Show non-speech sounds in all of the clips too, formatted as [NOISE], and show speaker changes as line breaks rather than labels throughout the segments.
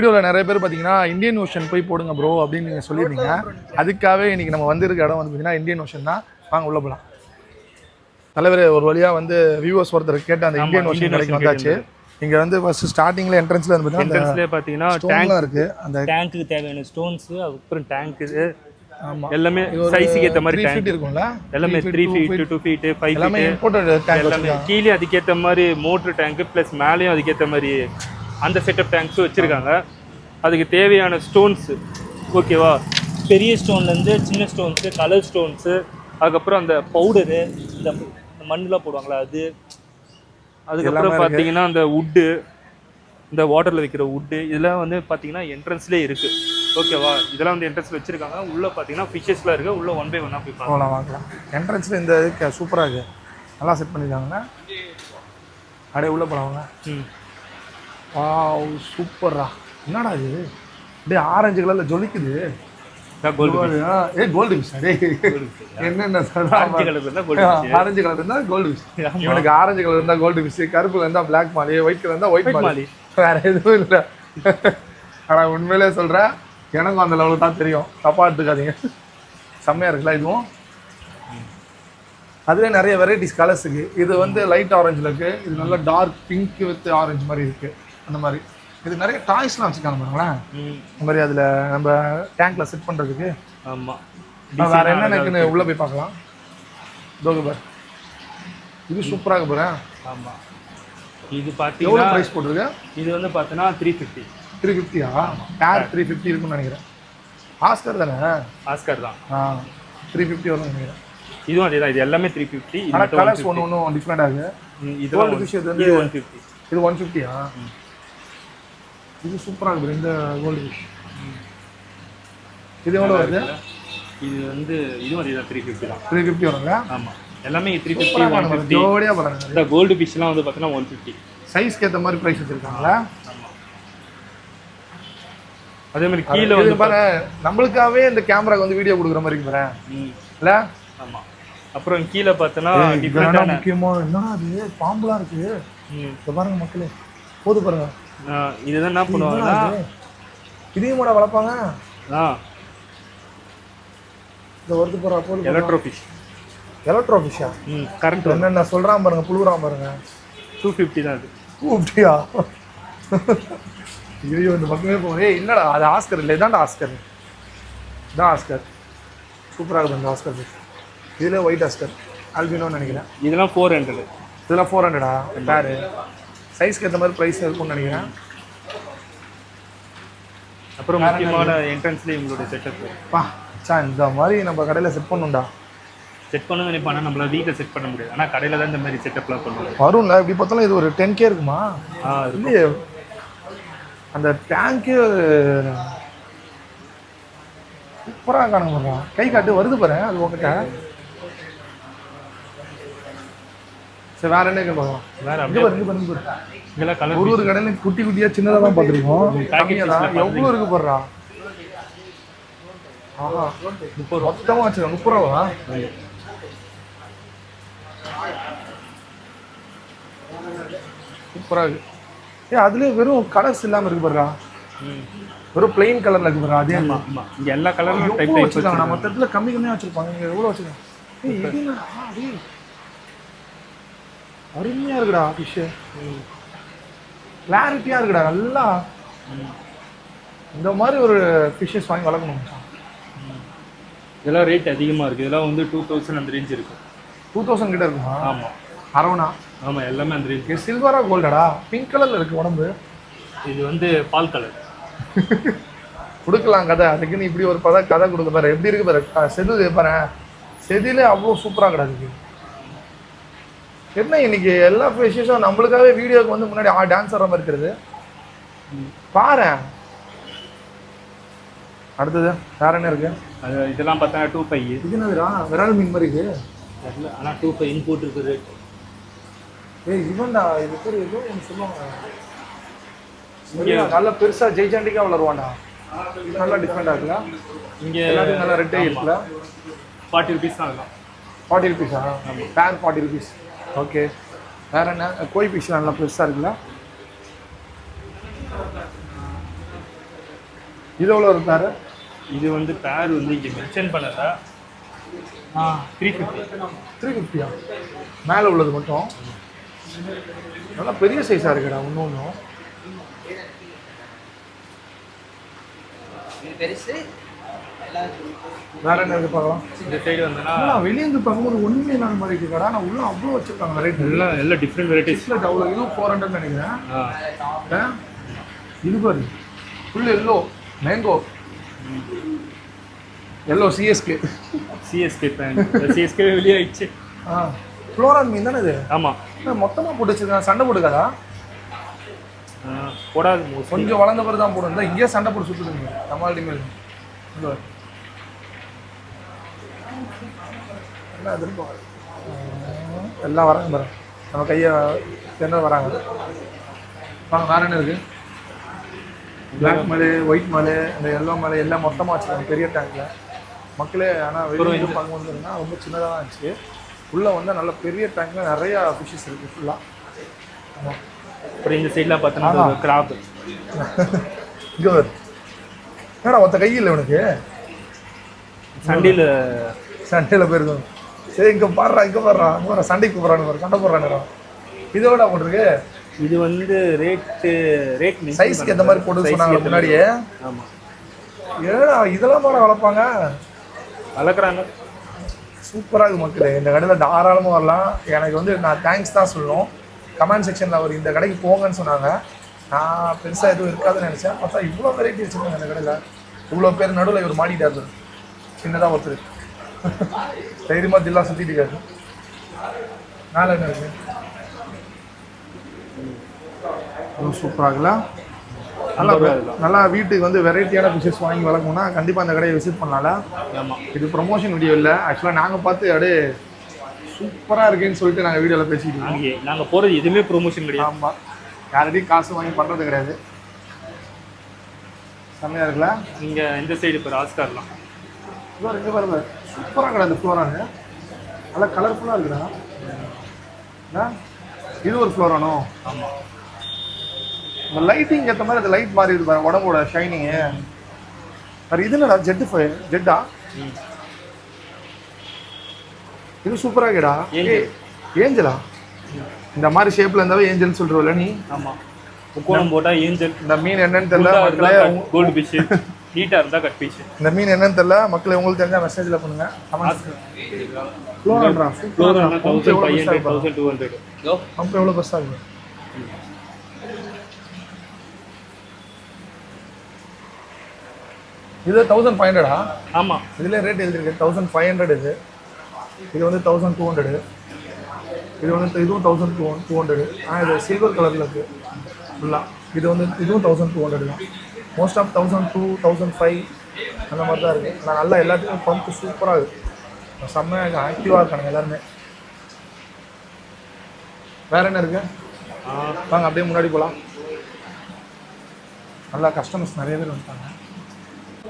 வீடியோவில் நிறைய பேர் பார்த்தீங்கன்னா இந்தியன் ஓஷன் போய் போடுங்க ப்ரோ அப்படின்னு நீங்கள் சொல்லியிருந்தீங்க. அதுக்காகவே இன்னைக்கு நம்ம வந்திருக்க இடம் வந்து பார்த்தீங்கன்னா இந்தியன் ஓஷன் தான். வாங்க உள்ள போகலாம் தலைவர் ஒரு வழியாக வந்து வியூவர்ஸ் ஒருத்தர் கேட்ட அந்த இந்தியன் ஓஷன் கடைக்கு வந்தாச்சு. இங்கே வந்து ஃபர்ஸ்ட் ஸ்டார்டிங்கில் என்ட்ரன்ஸில் வந்து
என்ட்ரன்ஸ்லேயே பார்த்தீங்கன்னா
ஸ்டோன்லாம் இருக்குது அந்த
டேங்க்குக்கு தேவையான ஸ்டோன்ஸு அதுக்கப்புறம் டேங்க் இது.
ஆமாம்
எல்லாமே சைஸுக்கு ஏற்ற மாதிரி
த்ரீ
டேங்க்
இருக்கும்ல?
எல்லாமே three feet two feet five
எல்லாமே இம்போர்ட்டட் டேங்க்
எல்லாமே கீழே அதுக்கேற்ற மாதிரி மோட்ரு டேங்க் ப்ளஸ் மேலேயும் அதுக்கேற்ற மாதிரி அந்த செட்டப் டேங்க்ஸும் வச்சுருக்காங்க. அதுக்கு தேவையான ஸ்டோன்ஸு ஓகேவா பெரிய ஸ்டோன்லேருந்து சின்ன ஸ்டோன்ஸு கலர் ஸ்டோன்ஸு அதுக்கப்புறம் அந்த பவுடரு இந்த மண்ணுலாம் போடுவாங்களா அது? அதுக்கப்புறம் பார்த்தீங்கன்னா அந்த வுட்டு இந்த வாட்டரில் வைக்கிற வுட்டு இதெல்லாம் வந்து பார்த்தீங்கன்னா என்ட்ரன்ஸ்லேயே இருக்குது ஓகேவா இதெல்லாம் வந்து என்ட்ரன்ஸில் வச்சுருக்காங்க. உள்ளே பார்த்தீங்கன்னா ஃபிஷஸ்லாம் இருக்குது உள்ளே ஒன் பை ஒன்னாக போய் பார்க்கலாம்
வாங்கலாம். என்ட்ரன்ஸில் இந்த இது சூப்பராக இருக்குது நல்லா செட் பண்ணியிருக்காங்க அப்படியே உள்ளே போகலாம் வாங்க.
ம்.
வாவ் சூப்பர்ரா. என்னடா இது? அப்படியே ஆரஞ்சு கலரில் ஜொலிக்குது. ஏ கோல்டு ஃபிஷ் அடே என்னென்ன
ஆரஞ்சு கலர் இருந்தால் கோல்டு
ஆரஞ்சு கலர் இருந்தால் கோல்டு ஃபிஷ் இவனுக்கு ஆரஞ்சு கலர் இருந்தால் கோல்டு ஃபிஷ் கருப்புல இருந்தால் பிளாக் மாலி ஒயிட் கலர் இருந்தால் ஒயிட் மாலி. வேற எதுவும் இல்லை. ஆனால் உண்மையிலே சொல்கிறேன் எனக்கும் அந்த லெவலுக்கு தான் தெரியும். தப்பாக எடுத்துக்காதீங்க. செம்மையாக இருக்குல்ல இதுவும்? அதுலேயே நிறைய வெரைட்டிஸ் கலர்ஸ் இருக்கு. இது வந்து லைட் ஆரஞ்சில் இருக்கு. இது நல்ல டார்க் பிங்க் வித் ஆரஞ்சு மாதிரி இருக்கு. அந்த மாதிரி. இது நிறைய டாய்ஸ்லாம் வச்சுருக்காங்க பாருங்களேன். இந்த மாதிரி அதில் நம்ம டேங்க்ல செட் பண்ணுறதுக்கு
ஆமாம்
வேற என்னென்ன இருக்குன்னு உள்ள போய் பார்க்கலாம். தோகு பார். இது சூப்பராக இருக்கு பாரு.
ஆமாம் இது பார்த்தீங்கன்னா
ப்ரைஸ் போட்டிருக்கு?
இது வந்து பார்த்தீங்கன்னா த்ரீ ஃபிஃப்டி
த்ரீ ஃபிஃப்டியா டேர் த்ரீ ஃபிஃப்டி இருக்குன்னு நினைக்கிறேன். ஆஸ்கர் தானே?
ஆஸ்கர் தான்.
ஆ த்ரீ ஃபிஃப்டி வரும்னு நினைக்கிறேன்.
இதுவும் அதே தான். இது எல்லாமே த்ரீ ஃபிஃப்டி
ஆனால் கலர்ஸ் ஒன்று ஒன்றும் டிஃப்ரெண்ட் ஆகுது இது
ஒன் ஃபிஃப்டி
இது ஒன் ஃபிஃப்டியா இது சூப்பராக இருக்குது இந்த கோல்டு ஃபிஷ் இது எவ்வளோ வருது?
இது வந்து இதுவும் அதே தான். த்ரீ ஃபிஃப்டி தான்
த்ரீ ஃபிஃப்டி வருங்க
ஆமாம் எல்லாமே த்ரீ ஃபிஃப்டி ஒன் ஃபிஃப்டி
ஜோடியாக பாருங்க
இந்த கோல்டு ஃபிஷ்லாம் வந்து பார்த்தீங்கன்னா ஒன் ஃபிஃப்டி
சைஸ்க்கு ஏற்ற மாதிரி ப்ரைஸ் வச்சுருக்காங்களா?
அதே மாதிரி கீழே
இது
வந்து
பாரு நம்மளுக்காகவே இந்த கேமராக்கு வந்து வீடியோ கொடுக்குற மாதிரி இருக்கு இல்லை?
ஆமாம் அப்புறம் கீழே பார்த்தோன்னா
இதெல்லாம்
டிஃப்ரெண்டான
முக்கியமா. என்ன அது பாம்புலாம் இருக்கு.
ம்.
இதை பாருங்க மக்களே. போது பாருங்க.
இதுதான் என்ன பண்ணுவாங்கன்னா
இதையும் கூட வளர்ப்பாங்க.
ஆ.
இந்த வருது போறா போது
எலக்ட்ரோ ஃபிஷ்
எலக்ட்ரோ ஃபிஷ்ஷா
ம் கரண்ட்
என்னென்ன சொல்றான் பாருங்க புழுகுறான் பாருங்க.
டூ ஃபிஃப்டி தான் அது.
கூப்பிட்டியா [LAUGHS] ஐயோ இந்த பக்கமே போ ஏய் என்னடா அது ஆஸ்கர் இல்லை இதான்டா ஆஸ்கர் இதான் ஆஸ்கர் சூப்பராக இருக்குது இந்த ஆஸ்கர் இதில் ஒயிட் ஆஸ்கர் ஆல்பினோன்னு நினைக்கிறேன்.
இதெல்லாம் ஃபோர் ஹண்ட்ரடு
இதெல்லாம் ஃபோர் ஹண்ட்ரடா பேரு சைஸ்க்கு ஏற்ற மாதிரி ப்ரைஸ் இருக்கும்னு நினைக்கிறேன்.
அப்புறம் முக்கியமான என்ட்ரன்ஸ்லேயே உங்களுடைய செட்டப்
பா சா இந்த மாதிரி நம்ம கடையில் செட் பண்ணுண்டா
செட் பண்ண நினைப்பானா? நம்மளால வீட்டில் செட் பண்ண முடியாது. ஆனால் கடையில் தான் இந்த மாதிரி செட்டப்லாம் பண்ணுவோம்
வரும்ல இப்படி பார்த்தாலும் இது ஒரு டென் கே இருக்குமா? இல்லையே. அந்த டேங்க்கு சூப்பராக காணுங்க கை காட்டு வருது பாரு அது உங்ககிட்ட. சரி வேற என்ன பார்க்கலாம்
வேற
இங்க
அப்படியே
பாரு இங்க
கலர்
ஒரு ஒரு கடையில குட்டி குட்டியா சின்னதாக தான் பார்த்துருக்கோம். கம்மியாக தான் எவ்வளோ இருக்கு போடுறா ஆஹா.
முப்பது
மொத்தமாக வச்சுருக்கேன் முப்பது ரூபா சூப்பராக இருக்கு. ஏ அதுலேயே வெறும் கலர்ஸ் இல்லாமல் இருக்கு பாருடா.
ம்.
வெறும் பிளெயின் கலர்ல இருக்கு பாருடா அதே
இங்கே எல்லா கலரும் டைப்
எவ்வளோ
டைப்
வச்சிருக்காங்க. நம்ம மொத்தத்துல கம்மி கம்மியா வச்சிருப்பாங்க. இங்க எவ்வளோ வச்சிருக்காங்க? ஏய் இது என்னடா டேய் அருமையா இருக்குடா ஃபிஷ் கிளாரிட்டியா இருக்குடா நல்லா. இந்த மாதிரி ஒரு ஃபிஷ்ஷஸ் வாங்கி வளர்க்கணும்.
இதெல்லாம் ரேட் அதிகமாக இருக்குது இதெல்லாம் வந்து டூ தௌசண்ட் அந்த ரேஞ்ச் இருக்கும்
டூ தௌசண்ட் கிட்ட இருக்குமா?
ஆமாம்
அரவணா.
ஆமாம் எல்லாமே அந்த ரேஞ்ச்
இது சில்வரா கோல்டடா பிங்க் கலர்ல இருக்கு உடம்பு.
இது வந்து பால் கலர் [LAUGHS]
கொடுக்கலாம் கதை. அதுக்குன்னு இப்படி ஒரு பத கதை கொடுக்க பாரு. எப்படி இருக்கு பாரு? செதில் பாரு. செதிலே அவ்வளோ சூப்பராக கிடக்கு. என்ன இன்னைக்கு எல்லா ஃபிஷஸும் நம்மளுக்காகவே வீடியோக்கு வந்து முன்னாடி ஆ டான்ஸ் ஆடுற மாதிரி இருக்கிறது பாரு. அடுத்தது வேற என்ன இருக்கு?
அது இதெல்லாம் பார்த்தா டூ ஃபைவ்
இது என்னதுடா? விரால் மீன் மாதிரி இருக்கு.
தெரியல ஆனால் டூ ஃபைவ் இன்போர்ட் இருக்குது ரேட்
ஏய் இவன்டா இது பேர் ஏதோ ஒன்று சொல்லுவாங்க. நல்லா பெருசா ஜெய்சாண்டிக்கா வளருவான்டா. நல்லா டிஃப்ரெண்டா இருக்குல்ல?
இங்கே
எல்லாத்தையும் நல்லா ரெட்டே இருக்குல்ல?
ஃபார்ட்டி ருபீஸ் தான் இருக்கும்.
ஃபார்ட்டி ருபீஸா பேர் ஃபார்ட்டி ருபீஸ் ஓகே. வேற என்ன? கோய் ஃபிஷ் நல்லா பெருசாக இருக்குல்ல இது எவ்வளோ இருக்காரு
இது வந்து பேர் வந்து இங்கே மென்ஷன் பண்ணல ஆ த்ரீ ஃபிஃப்டி
த்ரீ ஃபிஃப்டியா மேலே உள்ளது மட்டும்? நல்லா பெரிய சைஸாக இருக்குடா ஒன்று ஒன்றும் வேற என்ன இருக்கு பார்க்கலாம்
இந்த சைடு வந்தோன்னா
ஆனால் வெளியேந்து பார்க்கும்போது ஒன்றுமே இல்லாத மாதிரி இருக்குடா நான் உள்ள அவ்வளோ வச்சிருக்காங்க வெரைட்டி
எல்லாம் எல்லாம் டிஃப்ரெண்ட் வெரைட்டிஸ்
டிஸ்பிளேட் அவ்வளோ இதுவும் ஃபோர் ஹண்ட்ரட் நினைக்கிறேன்? இது பாரு full yellow mango yellow CSK
CSK band CSK வெளியே ஆயிடுச்சு
ஆ. ஃப்ளோரான் மீன் தானே இது?
ஆமாம்
மொத்தமாக போட்டு வச்சிருக்காங்க சண்டை போட்டுக்காதா?
போடாது
கொஞ்சம் வளர்ந்த பிறகு தான் போடும். இங்கேயே சண்டை போட்டு சுற்றுதுங்க நம்மளாடி மேல். என்ன எதிர்பார்க்க எல்லாம் வராங்க பாரு. நம்ம கையை என்ன வராங்க? வாங்க வேற என்ன இருக்கு? பிளாக் மலை ஒயிட் மலை இந்த எல்லோ மலை எல்லாம் மொத்தமாக வச்சுருக்காங்க பெரிய டேங்க்ல மக்களே ஆனால் வெளியே பார்க்கும்போது ரொம்ப சின்னதாக தான் இருந்துச்சு. உள்ளே வந்து நல்ல பெரிய டேங்க்ல நிறையா ஃபிஷஸ் இருக்குது ஃபுல்லாக ஆமாம்
அப்புறம் இந்த சைட்லாம் பார்த்தோன்னா கிராப்
இங்கே என்னடா ஒத்த கை இல்லை உனக்கு
சண்டையில்
சண்டையில் போயிருக்கோம். சரி இங்கே பாடுறா இங்கே பாடுறா இங்கே வர சண்டைக்கு போடுறான்னு பாரு சண்டை போடுறான்னு இதோட போட்டிருக்கு.
இது வந்து ரேட்டு ரேட்
சைஸ்க்கு எந்த மாதிரி போட்டு சொன்னாங்க முன்னாடியே.
ஆமாம்
ஏடா இதெல்லாம் பாட வளர்ப்பாங்க.
வளர்க்குறாங்க.
சூப்பராக இருக்கு மக்களே இந்த கடையில் தாராளமாக வரலாம். எனக்கு வந்து நான் தேங்க்ஸ் தான் சொல்லணும். கமெண்ட் செக்ஷனில் அவர் இந்த கடைக்கு போங்கன்னு சொன்னாங்க. நான் பெருசாக எதுவும் இருக்காதுன்னு நினச்சேன். பார்த்தா இவ்வளோ வெரைட்டி வச்சுருக்காங்க இந்த கடையில். இவ்வளோ பேர் நடுவில் இவர் மாட்டிட்டாரு. சின்னதாக ஒருத்தர். தைரியமாக தில்லா சுற்றிட்டு இருக்காரு. மேலே என்ன இருக்கு. சூப்பராகல நல்லா நல்லா வீட்டுக்கு வந்து வெரைட்டியான ஃபிஷஸ் வாங்கி வளர்க்கணும்னா கண்டிப்பாக அந்த கடையை விசிட் பண்ணலாம்ல?
ஆமாம்
இது ப்ரொமோஷன் வீடியோ இல்லை. ஆக்சுவலாக நாங்கள் பார்த்து அப்படியே சூப்பராக இருக்குன்னு சொல்லிட்டு நாங்கள் வீடியோவில் பேசிக்கிட்டு இருக்கோம்.
நாங்கள் நாங்கள் போகிறது எதுவுமே ப்ரொமோஷன் கிடையாது.
ஆமாம் யார்கிட்டையும் காசு வாங்கி பண்ணுறது கிடையாது. செம்மையாக இருக்குல்ல?
இங்கே இந்த சைடு இப்போ ராஸ்கார்லாம்
இங்கே பாருங்க சூப்பராக கிடையாது ஃப்ளோரானு நல்லா கலர்ஃபுல்லாக இருக்குடா? இது ஒரு ஃப்ளோரானோ
ஆமாம்
இந்த லைட்டிங் ஏற்ற மாதிரி அந்த லைட் மாறி பாருங்க உடம்போட ஷைனிங்கு வேறு இது என்னடா ஜெட்டு ஃபை ஜெட்டா இது சூப்பராக இருக்குடா.
ஏஞ்சல்.
ஏஞ்சலா? இந்த மாதிரி ஷேப்பில் இருந்தாவே ஏஞ்சல்னு சொல்கிறோம்ல நீ?
ஆமாம் முக்கோணம் போட்டால் ஏஞ்சல்.
இந்த மீன் என்னன்னு தெரியல
கோல்டு ஃபிஷ் [LAUGHS] நீட்டாக இருந்தால் கட் ஃபிஷ்
இந்த மீன் என்னன்னு தெரியல. மக்களே உங்களுக்கு தெரிஞ்சா மெசேஜில் பண்ணுங்க.
தௌசண்ட் டூ ஹண்ட்ரட்
பம்ப் எவ்வளோ பெருசாக இருக்கு இது தௌசண்ட் ஃபைவ் ஹண்ட்ரடா
ஆமாம்
இதில் ரேட் எழுதிருக்கு தௌசண்ட் ஃபைவ் ஹண்ட்ரட் இது. இது வந்து தௌசண்ட் டூ ஹண்ட்ரடு இது வந்து இதுவும் தௌசண்ட் டூ டூ ஹண்ட்ரடு ஆ இது சில்வர் கலரில் இருக்குது ஃபுல்லாக இது வந்து இதுவும் தௌசண்ட் டூ ஹண்ட்ரட் தான். Most of thousand two thousand five அந்த மாதிரி தான் இருக்குது நான் நல்லா எல்லாத்துக்கும் பம்ப் சூப்பராக இருக்குது செம்ம ஆக்டிவாக இருக்கானுங்க எல்லாருமே. வேற என்ன இருக்கு? வாங்க அப்படியே முன்னாடி போகலாம் நல்லா கஸ்டமர்ஸ் நிறைய பேர் வந்துட்டாங்க.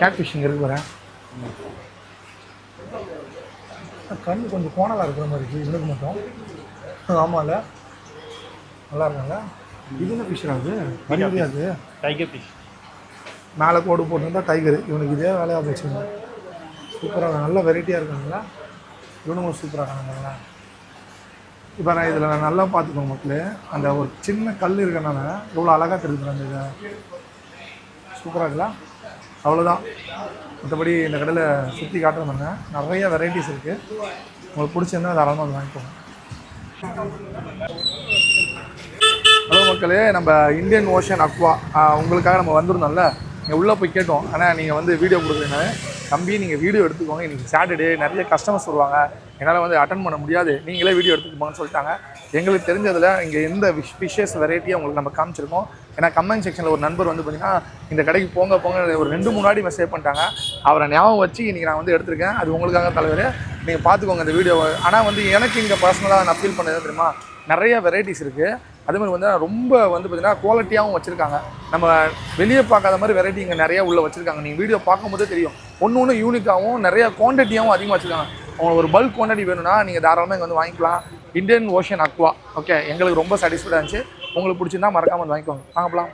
கேட் ஃபிஷிங் இருக்கு வரேன் கண் கொஞ்சம் கோணலாக இருக்கிற மாதிரி இருக்குது இவனுக்கு மட்டும். ஆமாம்ல நல்லா இருக்காங்க. இது என்ன ஃபிஷ் அது? வரி அது
டைகர் ஃபிஷ்
மேலே கோடு போட்டிருந்தா டைகர் இவனுக்கு இதே வேலையாக போச்சுங்க சூப்பராக நல்ல வெரைட்டியாக இருக்காங்களா இவனும் சூப்பராக இருக்காங்களா இப்போ நான் இதில் நான் நல்லா பார்த்துக்கணும் மக்களே. அந்த ஒரு சின்ன கல் இருக்கனால எவ்வளோ அழகாக தெரியுது அந்த இதை. சூப்பராக இருக்குல்ல அவ்வளோதான் மற்றபடி இந்த கடையில் சுற்றி காட்டுறவங்க நிறைய வெரைட்டிஸ் இருக்குது உங்களுக்கு பிடிச்சிருந்தா தாராளமாக வாங்கிக்கோங்க. ஹலோ மக்களே நம்ம இந்தியன் ஓஷன் அக்வா. உங்களுக்காக நம்ம வந்திருந்தோம்ல? நீங்கள் உள்ளே போய் கேட்டோம். ஆனால் நீங்கள் வந்து வீடியோ கொடுக்குறீங்க. தம்பி நீங்கள் வீடியோ எடுத்துக்கோங்க. இன்றைக்கி சாட்டர்டே நிறைய கஸ்டமர்ஸ் வருவாங்க. என்னால் வந்து அட்டன் பண்ண முடியாது. நீங்களே வீடியோ எடுத்துக்கோங்கன்னு சொல்லிட்டாங்க. எங்களுக்கு தெரிஞ்சதில் இங்கே எந்த விஷ் ஃபிஷ்ஷஸ் வெரைட்டியாக உங்களுக்கு நம்ம காமிச்சிருக்கோம். ஏன்னா கமெண்ட் செக்ஷனில் ஒரு நண்பர் வந்து பார்த்தீங்கன்னா இந்த கடைக்கு போங்க போங்க ஒரு ரெண்டு முன்னாடி மெசேஜ் பண்ணிட்டாங்க. அவரை ஞாபகம் வச்சு இன்றைக்கி நான் வந்து எடுத்திருக்கேன். அது உங்களுக்காக தலைவர். நீங்கள் பார்த்துக்கோங்க இந்த வீடியோவை ஆனால் வந்து எனக்கு இங்கே பர்சனலாக நான் ஃபீல் பண்ணது தெரியுமா? நிறைய வெரைட்டிஸ் இருக்குது அதே மாதிரி வந்து ரொம்ப வந்து பார்த்தீங்கன்னா குவாலிட்டியாகவும் வச்சுருக்காங்க. நம்ம வெளியே பார்க்காத மாதிரி வெரைட்டி இங்கே நிறையா உள்ள வச்சுருக்காங்க. நீங்கள் வீடியோ பார்க்கும்போதே தெரியும். ஒன்று ஒன்று யூனிக்காகவும் நிறையா குவான்டிட்டியாகவும் அதிகமாக வச்சுருக்காங்க. உங்களுக்கு ஒரு பல்க் குவான்டிட்டி வேணும்னா நீங்கள் தாராளமாக இங்கே வந்து வாங்கிக்கலாம். இந்தியன் ஓஷன் அக்வா ஓகே எங்களுக்கு ரொம்ப சாட்டிஸ்ஃபைடாக இருந்துச்சு. உங்களுக்கு பிடிச்சிருந்தா மறக்காமல் வந்து வாங்கிக்கோங்க. வாங்கலாம்